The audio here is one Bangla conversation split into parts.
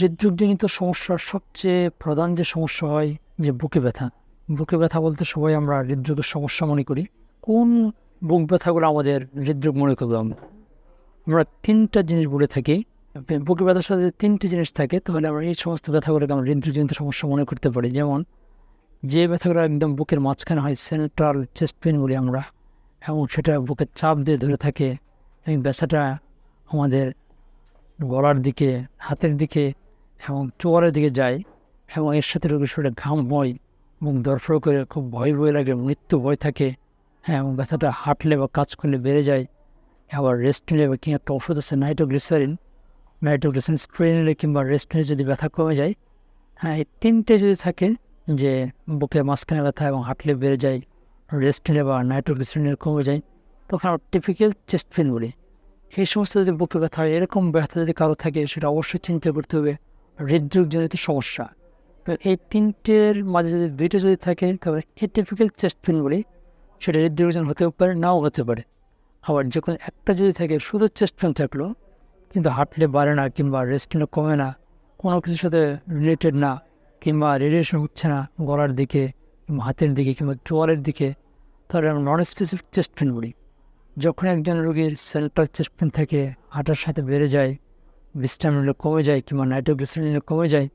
হৃদরোগজনিত সমস্যার সবচেয়ে প্রধান যে সমস্যা হয় যে বুকে ব্যথা। বুকে ব্যথা বলতে সবাই আমরা হৃদরোগের সমস্যা মনে করি। কোন বুক ব্যথাগুলো আমাদের হৃদরোগ মনে করব আমরা? আমরা তিনটা জিনিস বলে থাকি। বুকে ব্যথার সাথে তিনটি জিনিস থাকে, তাহলে আমরা এই সমস্ত ব্যথাগুলোকে আমরা হৃদরোগজনিত সমস্যা মনে করতে পারি। যেমন, যে ব্যথাগুলো একদম বুকের মাঝখানে হয়, সেন্ট্রাল চেস্ট পেন বলি আমরা, এবং সেটা বুকের চাপ দিয়ে ধরে থাকে এই ব্যথাটা আমাদের গলার দিকে, হাতের দিকে এবং চোয়ারের দিকে যায় এবং এর সাথে রোগীর শরীরে ঘাম হয় এবং দরফর করে খুব ভয় ভয় লাগে মৃত্যু ভয় থাকে। হ্যাঁ এবং ব্যথাটা হাঁটলে বা কাজ করলে বেড়ে যায়। আবার রেস্ট নিলে বা কি একটা ওষুধ আছে নাইট্রোগ্লিসারিন। নাইট্রোগ্লিসারিন স্প্রে নিলে কিংবা রেস্ট নিলে যদি ব্যথা কমে যায় হ্যাঁ এই তিনটে যদি থাকে যে বুকে মাঝখানে ব্যথা এবং হাঁটলে বেড়ে যায় রেস্ট নিলে বা নাইট্রোগ্লিসারিনের কমে যায়, তখন আমরা টিপিক্যাল চেস্ট পেন বলি। এই সমস্ত যদি বুকে ব্যথা হয়, এরকম ব্যথা যদি কারও থাকে, সেটা অবশ্যই চিন্তা করতে হবে। হৃদরোগজনিত সমস্যা। এই তিনটের মাঝে যদি দুইটা যদি থাকে, তবে এই টিপিক্যাল চেস্ট পেন বলি, সেটা হৃদরোগজন হতেও পারে, নাও হতে পারে। আবার যখন একটা যদি থাকে, শুধু চেস্ট পেন থাকল, কিন্তু হাঁটলে বাড়ে না কিংবা রেস্ট নিলে কমে না, কোনো কিছুর সাথে রিলেটেড না, কিংবা রেডিয়েশন হচ্ছে না গলার দিকে, কিংবা হাতের দিকে, কিংবা চোয়ালের দিকে, তাহলে আমরা নন স্পেসিফিক চেস্ট পেন বলি। যখন একজন রোগীর সেন্ট্রাল চেস্ট পেন থাকে, হাঁটার সাথে বেড়ে যায় নিলে কমে যায় কিংবা নাইট্রোগ্লিসারিনগুলো কমে যায়,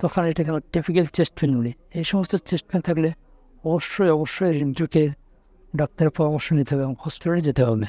তখন এটাকে আমরা টিপিক্যাল চেস্ট পেন বলি এই সমস্ত চেস্ট পেন থাকলে অবশ্যই অবশ্যই হৃদরোগের ডাক্তারের পরামর্শ নিতে হবে এবং হসপিটালে যেতে হবে।